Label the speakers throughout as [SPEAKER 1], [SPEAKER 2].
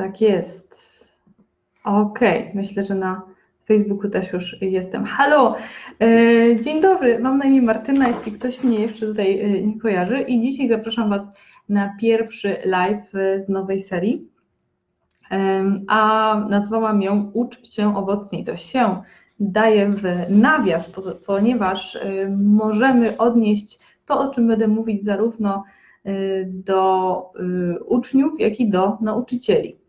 [SPEAKER 1] Tak jest. Okej, okay. myślę, że na Facebooku też już jestem. Halo, e, dzień dobry, mam na imię Martyna, jeśli ktoś mnie jeszcze tutaj e, nie kojarzy i dzisiaj zapraszam Was na pierwszy live z nowej serii, a nazwałam ją Ucz się owocniej. To się daje w nawias, ponieważ e, możemy odnieść to, o czym będę mówić zarówno do uczniów, jak i do nauczycieli.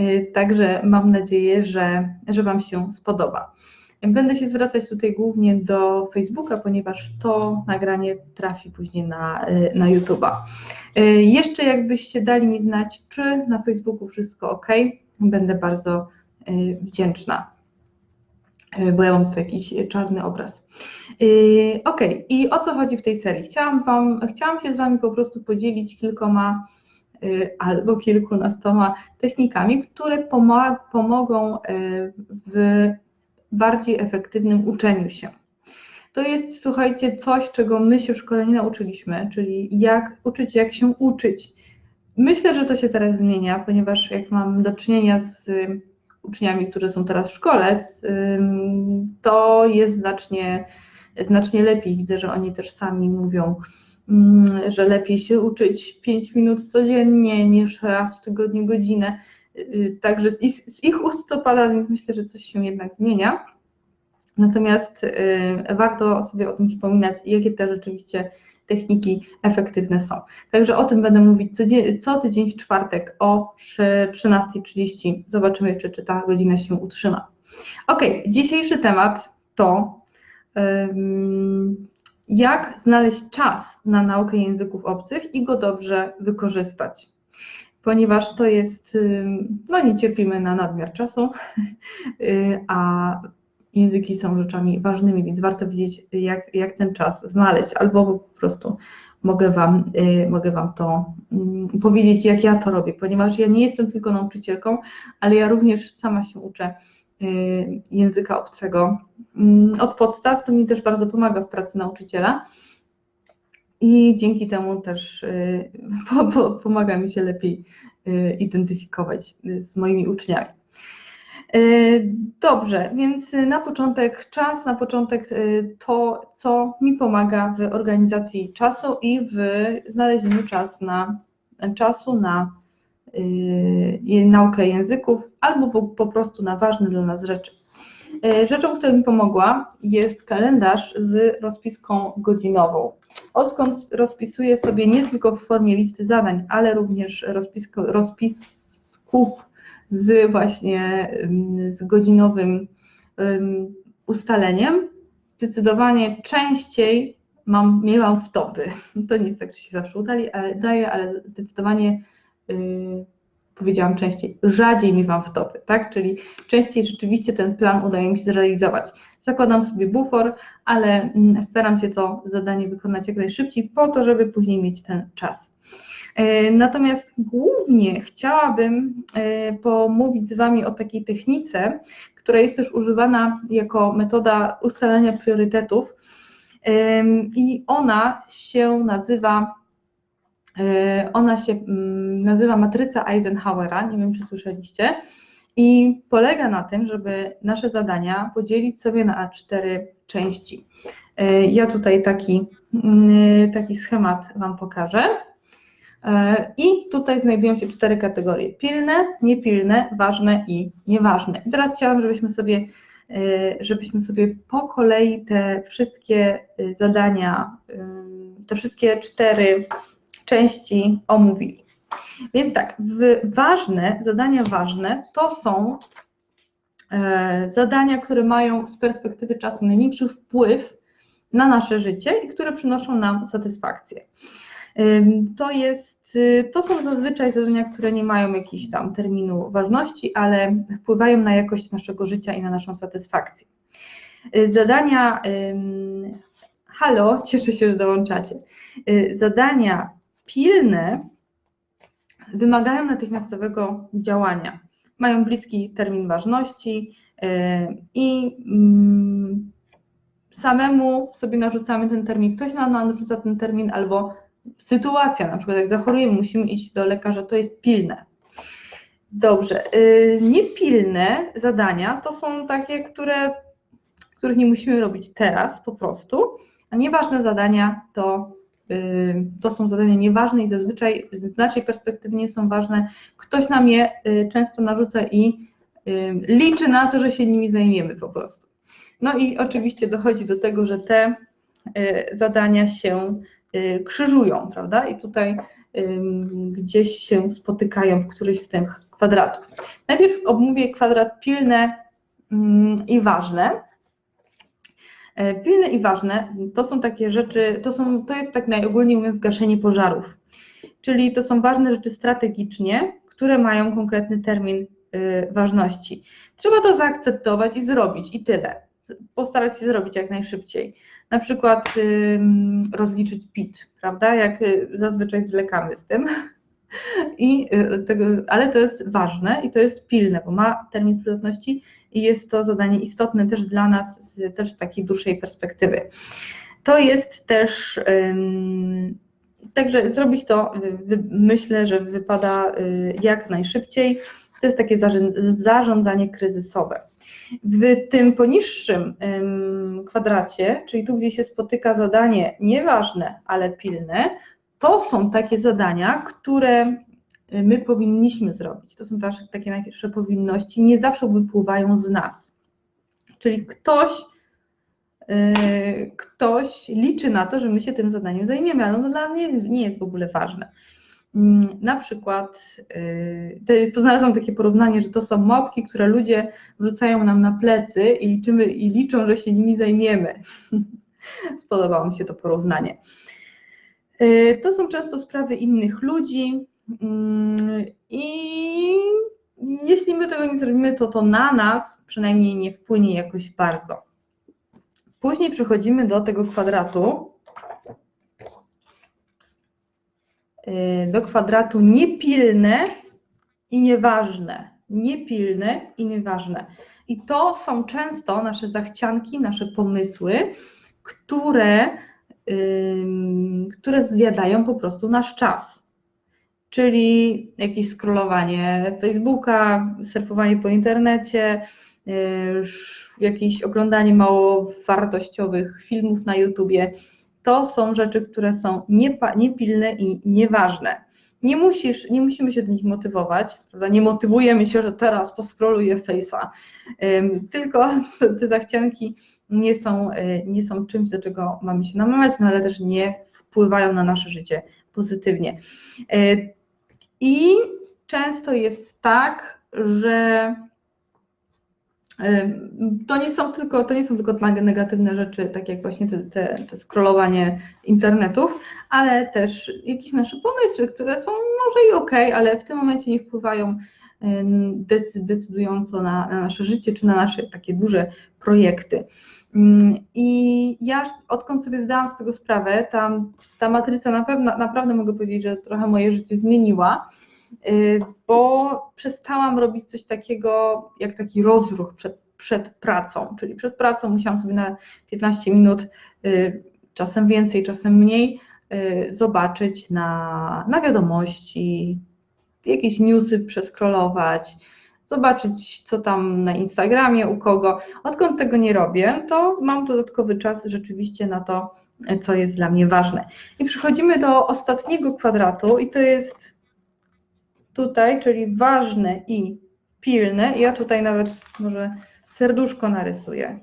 [SPEAKER 1] Y, także mam nadzieję, że, że Wam się spodoba. Będę się zwracać tutaj głównie do Facebooka, ponieważ to nagranie trafi później na, y, na YouTube'a. Y, jeszcze jakbyście dali mi znać, czy na Facebooku wszystko ok, będę bardzo wdzięczna, bo ja mam tu jakiś czarny obraz. Ok, i o co chodzi w tej serii? Chciałam, wam, chciałam się z Wami po prostu podzielić kilkoma albo kilkunastoma technikami, które pomogą y, w bardziej efektywnym uczeniu się. To jest, słuchajcie, coś, czego my się w szkole nie nauczyliśmy, czyli jak uczyć, jak się uczyć. Myślę, że to się teraz zmienia, ponieważ jak mam do czynienia z uczniami, którzy są teraz w szkole, to jest znacznie, znacznie lepiej. Widzę, że oni też sami mówią, że lepiej się uczyć 5 minut codziennie niż raz w tygodniu godzinę. Y, także z ich, z ich ust to pada, więc myślę, że coś się jednak zmienia. Natomiast y, warto sobie o tym przypominać, jakie te rzeczywiście techniki efektywne są. Także o tym będę mówić co tydzień w czwartek o 13.30. Zobaczymy, czy, czy ta godzina się utrzyma. Ok, dzisiejszy temat to jak znaleźć czas na naukę języków obcych i go dobrze wykorzystać. Ponieważ to jest, no nie cierpimy na nadmiar czasu, y, a języki są rzeczami ważnymi, więc warto wiedzieć, jak, jak ten czas znaleźć, albo po prostu mogę Wam, y, mogę wam to powiedzieć, jak ja to robię, ponieważ ja nie jestem tylko nauczycielką, ale ja również sama się uczę języka obcego mm, od podstaw, to mi też bardzo pomaga w pracy nauczyciela i dzięki temu też y, pomaga mi się lepiej y, identyfikować z moimi uczniami. Dobrze, więc na początek czas, na początek to, co mi pomaga w organizacji czasu i w znalezieniu czas na, czasu na Y, naukę języków albo po, prostu na ważne dla nas rzeczy. Y, rzeczą, która mi pomogła, jest kalendarz z rozpiską godzinową. Odkąd rozpisuję sobie nie tylko w formie listy zadań, ale również rozpisko, rozpisków z właśnie z godzinowym ustaleniem, zdecydowanie częściej mam, miałam wtopy. To nie jest tak, że się zawsze udali, ale daje, ale zdecydowanie Y, powiedziałam częściej, rzadziej mi wam wtopy, tak? Czyli częściej rzeczywiście ten plan udaje mi się zrealizować. Zakładam sobie bufor, ale mm, staram się to zadanie wykonać jak najszybciej po to, żeby później mieć ten czas. Y, natomiast głównie chciałabym y, pomówić z Wami o takiej technice, która jest też używana jako metoda ustalania priorytetów i ona się nazywa ona się mm, nazywa matryca Eisenhowera, nie wiem czy słyszeliście, i polega na tym, żeby nasze zadania podzielić sobie na cztery części. E, ja tutaj taki, mm, taki schemat Wam pokażę. E, I tutaj znajdują się cztery kategorie: pilne, niepilne, ważne i nieważne. I teraz chciałam, żebyśmy sobie, żebyśmy sobie po kolei te wszystkie zadania, te wszystkie cztery części omówili. Więc tak, ważne, zadania ważne to są e, zadania, które mają z perspektywy czasu największy wpływ na nasze życie i które przynoszą nam satysfakcję. To, jest, to są zazwyczaj zadania, które nie mają jakiś tam terminu ważności, ale wpływają na jakość naszego życia i na naszą satysfakcję. E, zadania, halo, cieszę się, że dołączacie. E, zadania pilne wymagają natychmiastowego działania. Mają bliski termin ważności y, i mm, samemu sobie narzucamy ten termin. Ktoś nam narzuca ten termin albo sytuacja, na przykład jak zachorujemy, musimy iść do lekarza, to jest pilne. Dobrze. y, Niepilne zadania to są takie, które, których nie musimy robić teraz po prostu, a nieważne zadania to, to są zadania nieważne i zazwyczaj z naszej perspektywy nie są ważne. Ktoś nam je y, często narzuca i y, liczy na to, że się nimi zajmiemy po prostu. No i oczywiście dochodzi do tego, że te y, zadania się y, krzyżują, prawda? I tutaj gdzieś się spotykają w którymś z tych kwadratów. Najpierw omówię kwadrat pilne ym, i ważne. E, Pilne i ważne to są takie rzeczy, to, są, to jest tak najogólniej mówiąc gaszenie pożarów. Czyli to są ważne rzeczy strategicznie, które mają konkretny termin y, ważności. Trzeba to zaakceptować i zrobić i tyle. Postarać się zrobić jak najszybciej. Na przykład rozliczyć PIT, prawda? Jak y, zazwyczaj zwlekamy z tym. I, y, tego, ale to jest ważne i to jest pilne, bo ma termin przydatności i jest to zadanie istotne też dla nas z też takiej dłuższej perspektywy. To jest też, także zrobić to, y, myślę, że wypada y, jak najszybciej. To jest takie zarząd, zarządzanie kryzysowe. W tym poniższym ym, kwadracie, czyli tu, gdzie się spotyka zadanie nieważne, ale pilne, to są takie zadania, które my powinniśmy zrobić. To są nasze, takie nasze powinności, nie zawsze wypływają z nas. Czyli ktoś, yy, ktoś liczy na to, że my się tym zadaniem zajmiemy, ale ono dla mnie nie jest w ogóle ważne. Mm, Na przykład, yy, tu znalazłam takie porównanie, że to są mopki, które ludzie wrzucają nam na plecy i liczymy i liczą, że się nimi zajmiemy. Spodobało mi się to porównanie. Yy, To są często sprawy innych ludzi mm, i jeśli my tego nie zrobimy, to to na nas przynajmniej nie wpłynie jakoś bardzo. Później przechodzimy do tego kwadratu, yy, do kwadratu niepilne i nieważne. Niepilne i nieważne. I to są często nasze zachcianki, nasze pomysły, które które zjadają po prostu nasz czas. Czyli jakieś scrollowanie Facebooka, surfowanie po internecie, sz- jakieś oglądanie mało wartościowych filmów na YouTubie. To są rzeczy, które są niepilne i nieważne. Nie, musisz, nie musimy się do nich motywować, prawda? nie motywujemy się, że teraz poskroluję Face'a, tylko te zachcianki nie są, y, nie są czymś, do czego mamy się namawiać, no ale też nie wpływają na nasze życie pozytywnie. Y, I często jest tak, że y, to nie są tylko, to nie są tylko neg- negatywne rzeczy, tak jak właśnie te, te, te scrollowanie internetów, ale też jakieś nasze pomysły, które są może i okej, ale w tym momencie nie wpływają decydująco na, na nasze życie czy na nasze takie duże projekty. Mm, I ja odkąd sobie zdałam z tego sprawę, tam ta matryca na pewno, naprawdę mogę powiedzieć, że trochę moje życie zmieniła, y, bo przestałam robić coś takiego jak taki rozruch przed, przed pracą, czyli przed pracą musiałam sobie na 15 minut, y, czasem więcej, czasem mniej, y, zobaczyć na, na wiadomości, jakieś newsy przeskrolować, zobaczyć, co tam na Instagramie u kogo. Odkąd tego nie robię, to mam dodatkowy czas rzeczywiście na to, co jest dla mnie ważne. I przechodzimy do ostatniego kwadratu, i to jest tutaj, czyli ważne i pilne. Ja tutaj nawet może serduszko narysuję,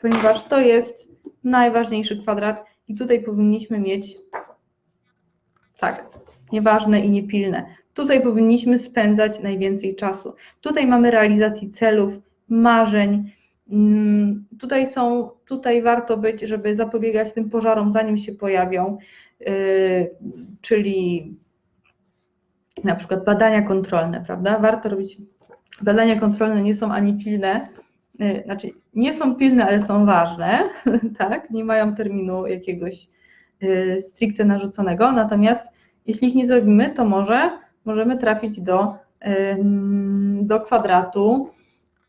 [SPEAKER 1] ponieważ to jest najważniejszy kwadrat, i tutaj powinniśmy mieć tak, nieważne i niepilne. Tutaj powinniśmy spędzać najwięcej czasu. Tutaj mamy realizację celów, marzeń. Mm, Tutaj są, tutaj warto być, żeby zapobiegać tym pożarom, zanim się pojawią, yy, czyli na przykład badania kontrolne, prawda? Warto robić badania kontrolne, nie są ani pilne, yy, znaczy nie są pilne, ale są ważne, tak? Nie mają terminu jakiegoś yy, stricte narzuconego, natomiast jeśli ich nie zrobimy, to może możemy trafić do, do kwadratu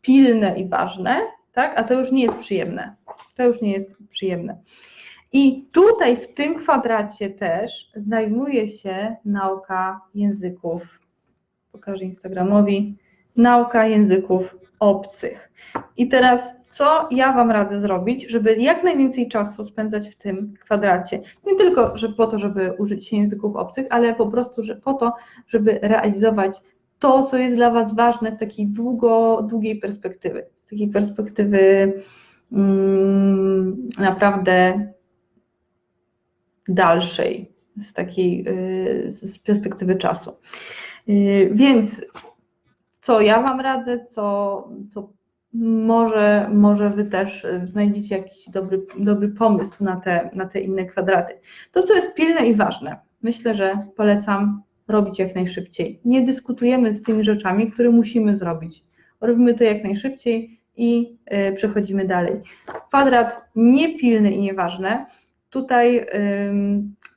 [SPEAKER 1] pilne i ważne, tak? A to już nie jest przyjemne. To już nie jest przyjemne. I tutaj w tym kwadracie też znajduje się nauka języków pokażę Instagramowi, nauka języków obcych. I teraz co ja Wam radzę zrobić, żeby jak najwięcej czasu spędzać w tym kwadracie? Nie tylko że po to, żeby użyć się języków obcych, ale po prostu że po to, żeby realizować to, co jest dla Was ważne z takiej długo, długiej perspektywy, z takiej perspektywy mm, naprawdę dalszej, z takiej y, z perspektywy czasu. Y, więc co ja Wam radzę, co, co może, może Wy też znajdziecie jakiś dobry, dobry pomysł na te, na te inne kwadraty. To, co jest pilne i ważne, myślę, że polecam robić jak najszybciej. Nie dyskutujemy z tymi rzeczami, które musimy zrobić. Robimy to jak najszybciej i y, przechodzimy dalej. Kwadrat niepilny i nieważny. Tutaj y,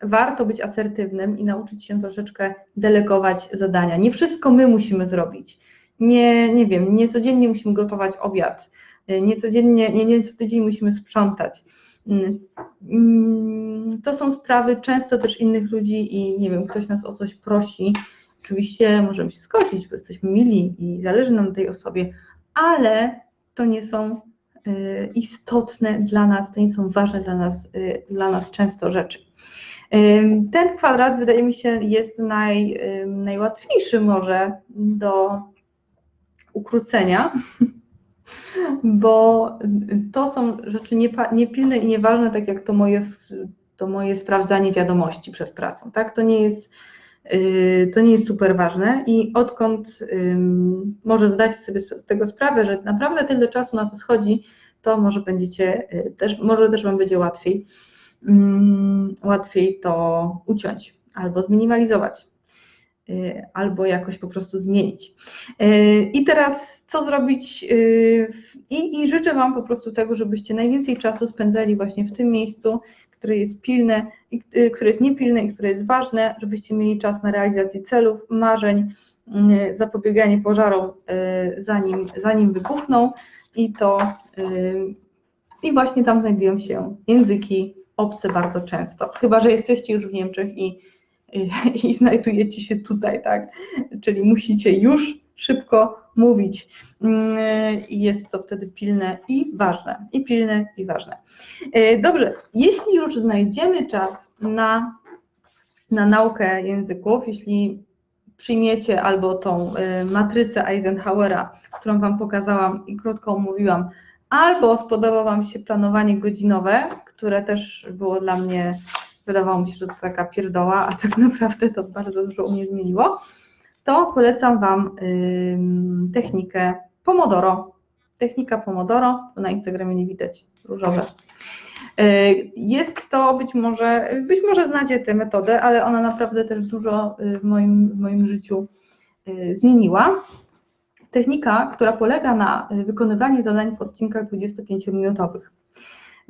[SPEAKER 1] warto być asertywnym i nauczyć się troszeczkę delegować zadania. Nie wszystko my musimy zrobić. Nie, nie wiem, nie codziennie musimy gotować obiad, y, nie codziennie, nie, nie musimy sprzątać. Mm, mm, to są sprawy często też innych ludzi i nie wiem, ktoś nas o coś prosi. Oczywiście możemy się zgodzić, bo jesteśmy mili i zależy nam na tej osobie, ale to nie są y, istotne dla nas, to nie są ważne dla nas, y, dla nas często rzeczy. Ten kwadrat wydaje mi się jest naj, najłatwiejszy może do ukrócenia, bo to są rzeczy niepilne i nieważne, tak jak to moje, to moje sprawdzanie wiadomości przed pracą. Tak? To, nie jest, y, to nie jest super ważne i odkąd może zdać sobie z tego sprawę, że naprawdę tyle czasu na to schodzi, to może będziecie y, też, może też Wam będzie łatwiej, łatwiej to uciąć albo zminimalizować. Y, albo jakoś po prostu zmienić. Y, I teraz co zrobić? Y, I, I, życzę Wam po prostu tego, żebyście najwięcej czasu spędzali właśnie w tym miejscu, które jest pilne, które jest niepilne i które jest ważne, żebyście mieli czas na realizację celów, marzeń, zapobieganie pożarom zanim, zanim wybuchną i to i właśnie tam znajdują się języki obce bardzo często. Chyba, że jesteście już w Niemczech i i znajdujecie się tutaj, tak? Czyli musicie już szybko mówić. Mm, I jest to wtedy pilne i ważne. I pilne i ważne. E, dobrze, jeśli już znajdziemy czas na, na naukę języków, jeśli przyjmiecie albo tą e, matrycę Eisenhowera, którą Wam pokazałam i krótko omówiłam, albo spodoba Wam się planowanie godzinowe, które też było dla mnie wydawało mi się, że to taka pierdoła, a tak naprawdę to bardzo dużo u mnie zmieniło, to polecam Wam technikę Pomodoro. Technika Pomodoro, na Instagramie nie widać, różowe. Y, jest to być może, być może znacie tę metodę, ale ona naprawdę też dużo y, w moim, w moim życiu y, zmieniła. Technika, która polega na wykonywaniu zadań w odcinkach 25-minutowych.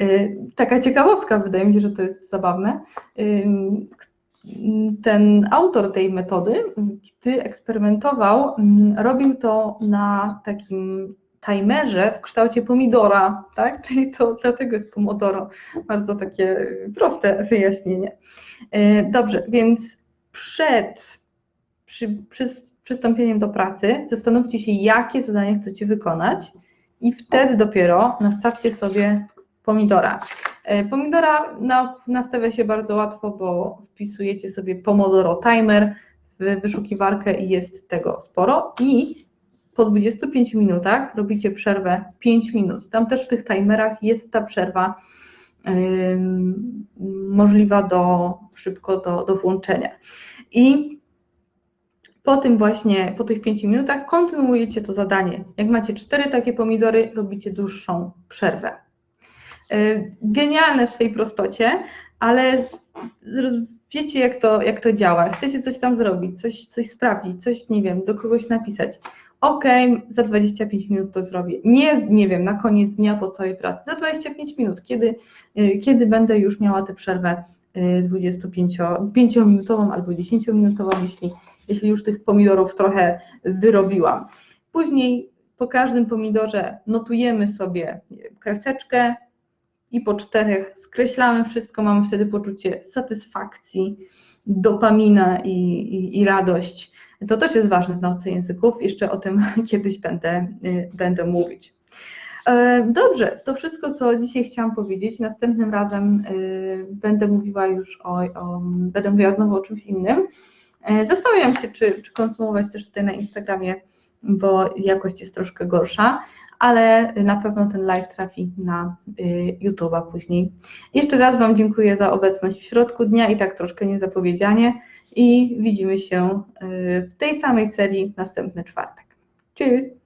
[SPEAKER 1] Y, taka ciekawostka, wydaje mi się, że to jest zabawne. Y, ten autor tej metody, gdy eksperymentował, mm, robił to na takim timerze w kształcie pomidora, tak? Czyli to dlatego jest pomodoro. Bardzo takie proste wyjaśnienie. Y, dobrze, więc przed przy, przy, przystąpieniem do pracy zastanówcie się, jakie zadanie chcecie wykonać i wtedy dopiero nastawcie sobie pomidora. E, pomidora nastawia się bardzo łatwo, bo wpisujecie sobie Pomodoro Timer w wyszukiwarkę i jest tego sporo i po 25 minutach robicie przerwę 5 minut. Tam też w tych timerach jest ta przerwa możliwa do szybko do, do włączenia. I po tym właśnie, po tych 5 minutach kontynuujecie to zadanie. Jak macie 4 takie pomidory, robicie dłuższą przerwę. E, genialne w swojej prostocie, ale wiecie, jak to, jak to działa. Chcecie coś tam zrobić, coś, coś sprawdzić, coś, nie wiem, do kogoś napisać. OK, za 25 minut to zrobię. Nie, nie wiem, na koniec dnia po całej pracy, za 25 minut, kiedy, e, kiedy będę już miała tę przerwę 25-minutową albo 10-minutową, jeśli, jeśli już tych pomidorów trochę wyrobiłam. Później po każdym pomidorze notujemy sobie kreseczkę, i po czterech skreślamy wszystko, mamy wtedy poczucie satysfakcji, dopamina i, i, i radość. To też jest ważne w nauce języków, jeszcze o tym kiedyś będę, y, będę mówić. E, Dobrze, to wszystko, co dzisiaj chciałam powiedzieć. Następnym razem y, będę mówiła już o, o będę mówiła znowu o czymś innym. E, Zastanawiam się, czy, czy konsumować też tutaj na Instagramie, bo jakość jest troszkę gorsza, ale na pewno ten live trafi na y, YouTube'a później. Jeszcze raz Wam dziękuję za obecność w środku dnia i tak troszkę niezapowiedzianie i widzimy się y, w tej samej serii następny czwartek. Tschüss!